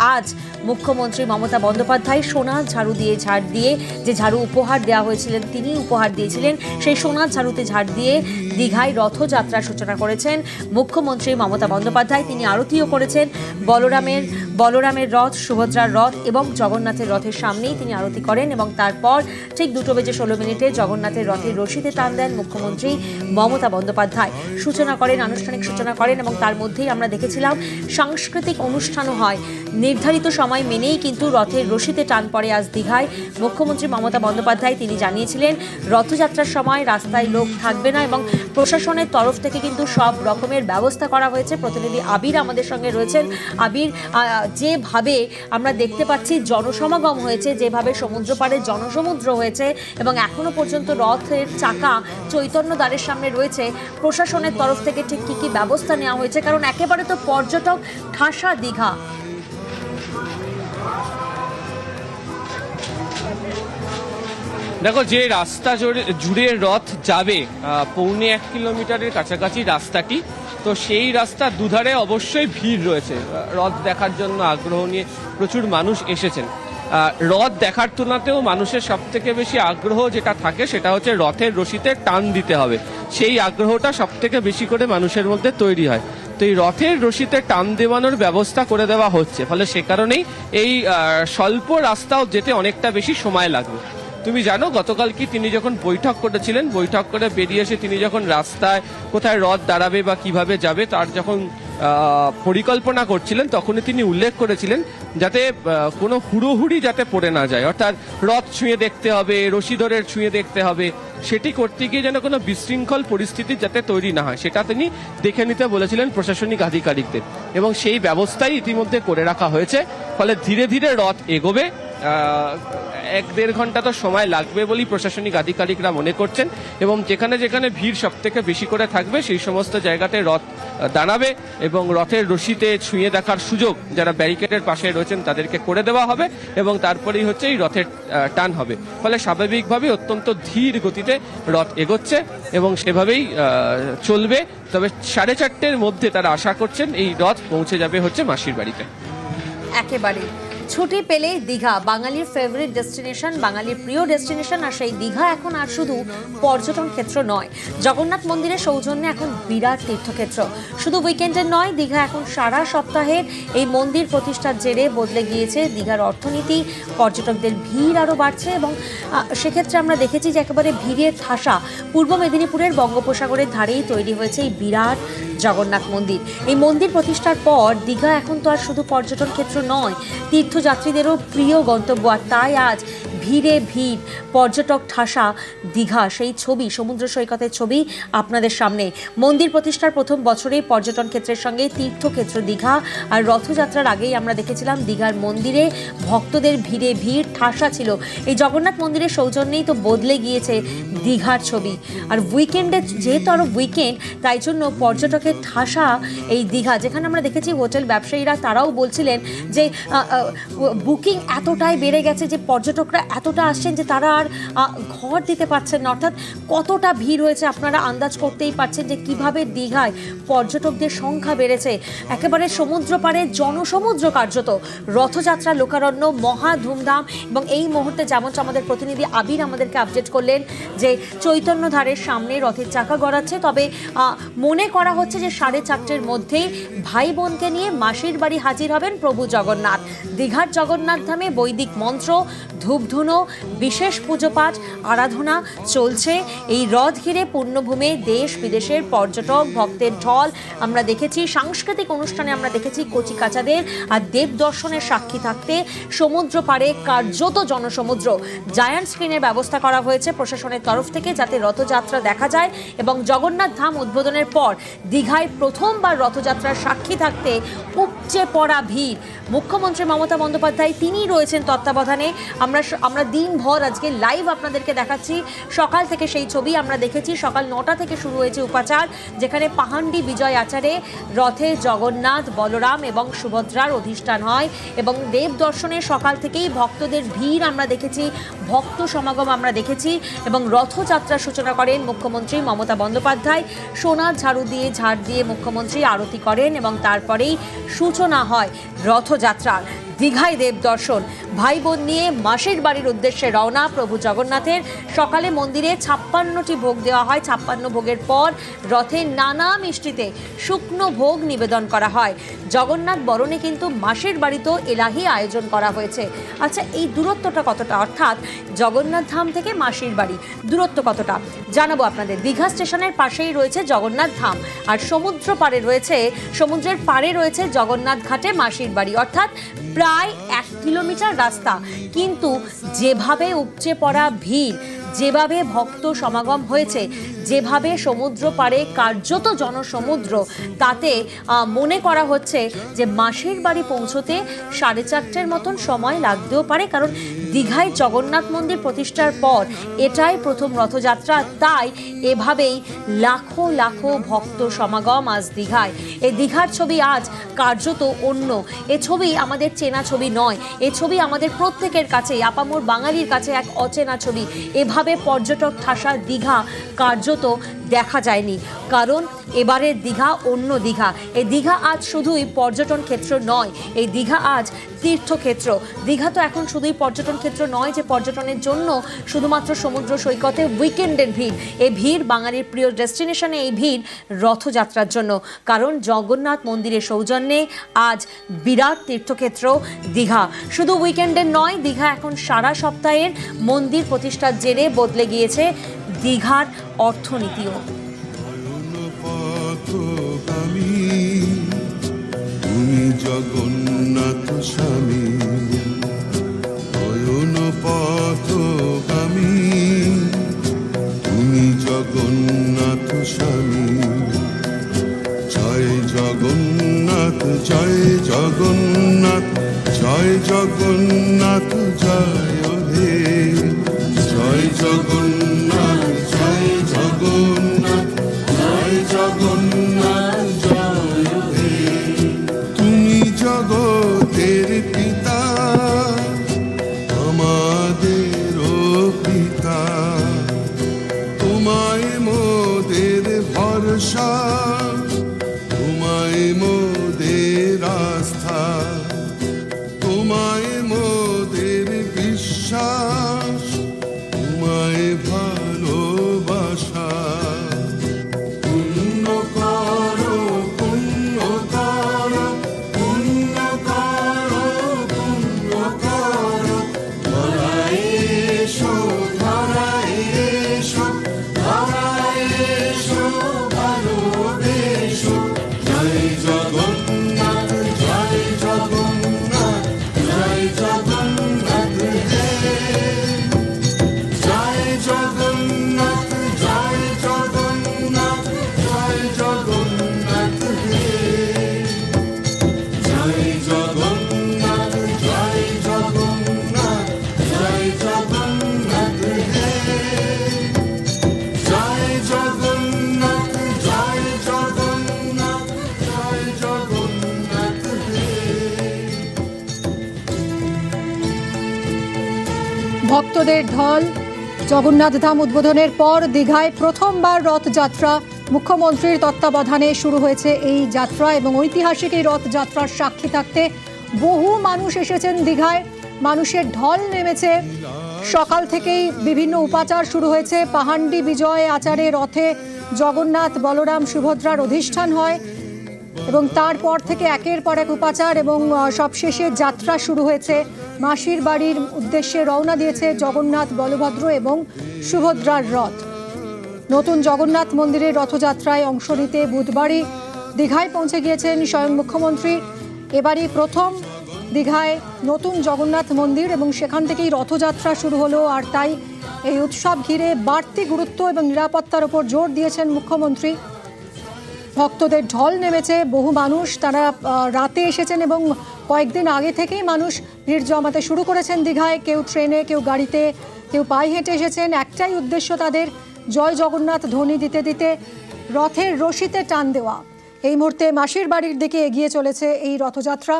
আজ মুখ্যমন্ত্রী মমতা বন্দ্যোপাধ্যায় সোনার ঝাড়ু দিয়ে ঝাড় দিয়ে যে ঝাড়ু উপহার দেওয়া হয়েছিলেন, তিনি উপহার দিয়েছিলেন, সেই সোনার ঝাড়ুতে ঝাড় দিয়ে দীঘায় রথযাত্রার সূচনা করেছেন মুখ্যমন্ত্রী মমতা বন্দ্যোপাধ্যায়। তিনি আরতিও করেছেন। বলরামের বলরামের রথ, সুভদ্রার রথ এবং জগন্নাথের রথের সামনেই তিনি আরতি করেন এবং তারপর ঠিক দুটো বেজে ষোলো মিনিটে জগন্নাথের রথের রশিদে টান দেন মুখ্যমন্ত্রী মমতা বন্দ্যোপাধ্যায়। সূচনা করেন, আনুষ্ঠানিক সূচনা করেন এবং তার মধ্যেই আমরা দেখেছিলাম সাংস্কৃতিক অনুষ্ঠানও হয়। নির্ধারিত সময় মেনেই কিন্তু রথের রশিতে টান পড়ে আজ দীঘায়। মুখ্যমন্ত্রী মমতা বন্দ্যোপাধ্যায় তিনি জানিয়েছিলেন, রথযাত্রার সময় রাস্তায় লোক থাকবে না এবং প্রশাসনের তরফ থেকে কিন্তু সব রকমের ব্যবস্থা করা হয়েছে। প্রতিনিধি আবির আমাদের সঙ্গে রয়েছেন। আবির যেভাবে আমরা দেখতে পাচ্ছি জনসমাগম হয়েছে, যেভাবে সমুদ্র পাড়ে জনসমুদ্র হয়েছে এবং এখনও পর্যন্ত রথের চাকা চৈতন্য দ্বারের সামনে রয়েছে। প্রশাসনের তরফ থেকে ঠিক কী কী ব্যবস্থা নেওয়া হয়েছে? কারণ একেবারে তো পর্যটক ঠাসা দীঘা। দেখো, যে রাস্তা জুড়ে রথ যাবে পৌনে এক কিলোমিটারের কাছাকাছি রাস্তাটি, তো সেই রাস্তার দুধারে অবশ্যই ভিড় রয়েছে। রথ দেখার জন্য আগ্রহ নিয়ে প্রচুর মানুষ এসেছেন। রথ দেখার তুলনাতেও মানুষের সব থেকে বেশি আগ্রহ যেটা থাকে, সেটা হচ্ছে রথের রশিতে টান দিতে হবে। সেই আগ্রহটা সব থেকে বেশি করে মানুষের মধ্যে তৈরি হয়। তো এই রথের রশিতে টান দেওয়ানোর ব্যবস্থা করে দেওয়া হচ্ছে। ফলে সে কারণেই এই স্বল্প রাস্তাও যেতে অনেকটা বেশি সময় লাগবে। তুমি জানো, গতকাল কি তিনি যখন বৈঠক করেছিলেন, বৈঠক করে বেরিয়ে এসে তিনি যখন রাস্তায় কোথায় রথ দাঁড়াবে বা কীভাবে যাবে তার যখন পরিকল্পনা করছিলেন, তখনই তিনি উল্লেখ করেছিলেন যাতে কোনো হুড়োহুড়ি যাতে পড়ে না যায়। অর্থাৎ রথ ছুঁয়ে দেখতে হবে, রশিদরের ছুঁয়ে দেখতে হবে, সেটি করতে গিয়ে যেন কোনো বিশৃঙ্খল পরিস্থিতি যাতে তৈরি না হয়, সেটা তিনি দেখে নিতে বলেছিলেন প্রশাসনিক আধিকারিকদের। এবং সেই ব্যবস্থাই ইতিমধ্যে করে রাখা হয়েছে, ফলে ধীরে ধীরে রথ এগোবে। এক দেড় ঘণ্টা তো সময় লাগবে বলেই প্রশাসনিক আধিকারিকরা মনে করছেন এবং যেখানে যেখানে ভিড় সব থেকে বেশি করে থাকবে সেই সমস্ত জায়গাতে রথ দাঁড়াবে এবং রথের রশিতে ছুঁয়ে দেখার সুযোগ যারা ব্যারিকেডের পাশে রয়েছেন তাদেরকে করে দেওয়া হবে এবং তারপরেই হচ্ছে এই রথের টান হবে। ফলে স্বাভাবিকভাবে অত্যন্ত ধীর গতিতে রথ এগোচ্ছে এবং সেভাবেই চলবে। তবে সাড়ে চারটের মধ্যে তারা আশা করছেন এই রথ পৌঁছে যাবে হচ্ছে মাসির বাড়িতে। একেবারে ছুটি পেলেই দীঘা। বাঙালির ফেভারিট ডেস্টিনেশন বাঙালির প্রিয় ডেস্টিনেশন আর সেই দীঘা এখন আর শুধু পর্যটন ক্ষেত্র নয়। জগন্নাথ মন্দিরের সৌজন্যে এখন বিরাট তীর্থক্ষেত্র। শুধু উইকেন্ডের নয়, দীঘা এখন সারা সপ্তাহের এই মন্দির প্রতিষ্ঠার জেরে বদলে গিয়েছে দীঘার অর্থনীতি, পর্যটকদের ভিড় আরও বাড়ছে এবং সেক্ষেত্রে আমরা দেখেছি যে একেবারে ভিড়ের ঠাসা পূর্ব মেদিনীপুরের বঙ্গোপসাগরের ধারেই তৈরি হয়েছে এই বিরাট জগন্নাথ মন্দির। এই মন্দির প্রতিষ্ঠার পর দীঘা এখন তো আর শুধু পর্যটন ক্ষেত্র নয় তীর্থযাত্রীদেরও প্রিয় গন্তব্য। আর তাই আজ ভিড়ে ভিড়। পর্যটক ঠাসা দীঘা, সেই ছবি, সমুদ্র সৈকতের ছবি আপনাদের সামনে। মন্দির প্রতিষ্ঠার প্রথম বছরেই পর্যটন ক্ষেত্রের সঙ্গে তীর্থক্ষেত্র দীঘা আর রথযাত্রার আগেই আমরা দেখেছিলাম দীঘার মন্দিরে ভক্তদের ভিড়ে ভিড়, ঠাসা ছিল। এই জগন্নাথ মন্দিরের সৌজন্যেই তো বদলে গিয়েছে দীঘার ছবি। আর উইকেন্ডে যেহেতু আরও উইকেন্ড তাই জন্য পর্যটকের ঠাসা এই দীঘা। যেখানে আমরা দেখেছি হোটেল ব্যবসায়ীরা, তারাও বলছিলেন যে বুকিং এতটাই বেড়ে গেছে যে পর্যটকরা এতটা আসছেন যে তারা আর ঘর দিতে পারছেন না। অর্থাৎ কতটা ভিড় হয়েছে আপনারা আন্দাজ করতেই পারছেন যে কীভাবে দীঘায় পর্যটকদের সংখ্যা বেড়েছে। একেবারে সমুদ্র পাড়ে জনসমুদ্র কার্যত। রথযাত্রা, লোকারণ্য, মহা ধুমধাম এবং এই মুহূর্তে যেমন আমাদের প্রতিনিধি আবির আমাদেরকে আপডেট করলেন যে চৈতন্য ধারের সামনে রথের চাকা গড়াচ্ছে। তবে মনে করা হচ্ছে যে সাড়ে চারটের মধ্যেই ভাই বোনকে নিয়ে মাসির বাড়ি হাজির হবেন প্রভু জগন্নাথ। দীঘার জগন্নাথ ধামে বৈদিক মন্ত্র ধূপধুনো বিশেষ পুজো পাঠ আরাধনা চলছে। এই রথ ঘিরে পুণ্যভূমে দেশ বিদেশের পর্যটক, ভক্তের ঢল। আমরা দেখেছি সাংস্কৃতিক অনুষ্ঠানে আমরা দেখেছি কচি কাচাদের আর দেব দর্শনের সাক্ষী থাকতে। সমুদ্র পাড়ে কার্যত জনসমুদ্র। জায়ান্ট স্ক্রিনের ব্যবস্থা করা হয়েছে প্রশাসনের তরফ থেকে যাতে রথযাত্রা দেখা যায় এবং জগন্নাথ ধাম উদ্বোধনের পর দীঘায় প্রথমবার রথযাত্রার সাক্ষী থাকতে উপচে পড়া ভিড়। মুখ্যমন্ত্রী মমতা বন্দ্যোপাধ্যায় তিনি রয়েছেন তত্ত্বাবধানে। আমরা আমরা দিনভর আজকে লাইভ আপনাদেরকে দেখাচ্ছি। সকাল থেকে সেই ছবি আমরা দেখেছি। সকাল নটা থেকে শুরু হয়েছে উপাচার, যেখানে পাহান্ডি বিজয় আচারে রথে জগন্নাথ, বলরাম এবং সুভদ্রার অধিষ্ঠান হয় এবং দেব দর্শনে সকাল থেকেই ভক্তদের ভিড় আমরা দেখেছি, ভক্ত সমাগম আমরা দেখেছি এবং রথযাত্রার সূচনা করেন মুখ্যমন্ত্রী মমতা বন্দ্যোপাধ্যায়। সোনার ঝাড়ু দিয়ে ঝাড় দিয়ে মুখ্যমন্ত্রী আরতি করেন এবং তারপরেই সূচনা হয় রথযাত্রার। দীঘায় দেব দর্শন। ভাই বোন নিয়ে মাসির বাড়ির উদ্দেশ্যে রওনা প্রভু জগন্নাথের। সকালে মন্দিরে ছাপ্পান্নটি ভোগ দেওয়া হয়। ছাপ্পান্ন ভোগের পর রথে নানা মিষ্টিতে শুকনো ভোগ নিবেদন করা হয়। জগন্নাথ বরণে কিন্তু মাসির বাড়িতেও এলাহি আয়োজন করা হয়েছে। আচ্ছা এই দূরত্বটা কতটা? অর্থাৎ জগন্নাথ ধাম থেকে মাসির বাড়ি, দূরত্ব কতটা? জানাব আপনাদের। দীঘা স্টেশনের পাশেই রয়েছে জগন্নাথ ধাম। আর সমুদ্র পাড়ে রয়েছে, সমুদ্রের পাড়ে রয়েছে জগন্নাথ ঘাটে মাসির বাড়ি। অর্থাৎ প্রায় এক কিলোমিটার রাস্তা। কিন্তু যেভাবে উপচে পড়া ভিড় যেভাবে ভক্ত সমাগম হয়েছে যেভাবে সমুদ্র পাড়ে কার্যত জনসমুদ্র, তাতে মনে করা হচ্ছে যে মাসির বাড়ি পৌঁছতে সাড়ে চারটের মতন সময় লাগতেও পারে, কারণ দীঘায় জগন্নাথ মন্দির প্রতিষ্ঠার পর এটাই প্রথম রথযাত্রা। তাই এভাবেই লাখো লাখো ভক্ত সমাগম আজ দীঘায়। এই দীঘার ছবি আজ কার্যত অন্য। এ ছবি আমাদের চেনা ছবি নয়। এ ছবি আমাদের প্রত্যেকের কাছে আপামোর বাঙালির কাছে এক অচেনা ছবি। এভাবে পর্যটক ঠাসা দীঘা কার্যত দেখা যায়নি। কারণ এবারের দীঘা অন্য দীঘা। এই দীঘা আজ শুধুই পর্যটন ক্ষেত্র নয়। এই দীঘা আজ তীর্থক্ষেত্র। দীঘা তো এখন শুধুই পর্যটন ক্ষেত্র নয় যে পর্যটনের জন্য শুধুমাত্র সমুদ্র সৈকতে উইকেন্ডের ভিড়। এই ভিড় বাঙালির প্রিয় ডেস্টিনেশনে এই ভিড় রথযাত্রার জন্য। কারণ জগন্নাথ মন্দিরের সৌজন্যে আজ বিরাট তীর্থক্ষেত্র দীঘা। শুধু উইকেন্ডের নয়, দীঘা এখন সারা সপ্তাহের মন্দির প্রতিষ্ঠার জেরে বদলে গিয়েছে দীঘার অর্থনীতিও। জগন্নাথ জয় জগন্নাথ জয় জগন্নাথ জয় জগন্নাথ জয় হে জয় জগন্নাথ sunshine. ভক্তদের ঢল। জগন্নাথ ধাম উদ্বোধনের পর দীঘায় প্রথমবার রথযাত্রা। মুখ্যমন্ত্রীর তত্ত্বাবধানে শুরু হয়েছে এই যাত্রা এবং ঐতিহাসিক এই রথযাত্রার সাক্ষী থাকতে বহু মানুষ এসেছেন দীঘায়। মানুষের ঢল নেমেছে। সকাল থেকেই বিভিন্ন উপাচার শুরু হয়েছে। পাহান্ডি বিজয় আচারে রথে জগন্নাথ বলরাম সুভদ্রার অধিষ্ঠান হয় এবং তারপর থেকে একের পর এক উপাচার এবং সবশেষে যাত্রা শুরু হয়েছে। মাসির বাড়ির উদ্দেশ্যে রওনা দিয়েছে জগন্নাথ বলভদ্র এবং সুভদ্রার রথ। নতুন জগন্নাথ মন্দিরের রথযাত্রায় অংশ নিতে বুধবারই দীঘায় পৌঁছে গিয়েছেন স্বয়ং মুখ্যমন্ত্রী। এবারই প্রথম দীঘায় নতুন জগন্নাথ মন্দির এবং সেখান থেকেই রথযাত্রা শুরু হলো আর তাই এই উৎসব ঘিরে বাড়তি গুরুত্ব এবং নিরাপত্তার ওপর জোর দিয়েছেন মুখ্যমন্ত্রী। ভক্তদের ঢল নেমেছে। বহু মানুষ তারা রাতে এসেছেন এবং কয়েকদিন আগে থেকেই মানুষ ভিড় জমাতে শুরু করেছেন দীঘায়। কেউ ট্রেনে, কেউ গাড়িতে, কেউ পায়ে হেঁটে এসেছেন। একটাই উদ্দেশ্য তাদের, জয় জগন্নাথ ধ্বনি দিতে দিতে, রথের রশিতে টান দেওয়া। এই মুহূর্তে মাসির বাড়ির দিকে এগিয়ে চলেছে এই রথযাত্রা।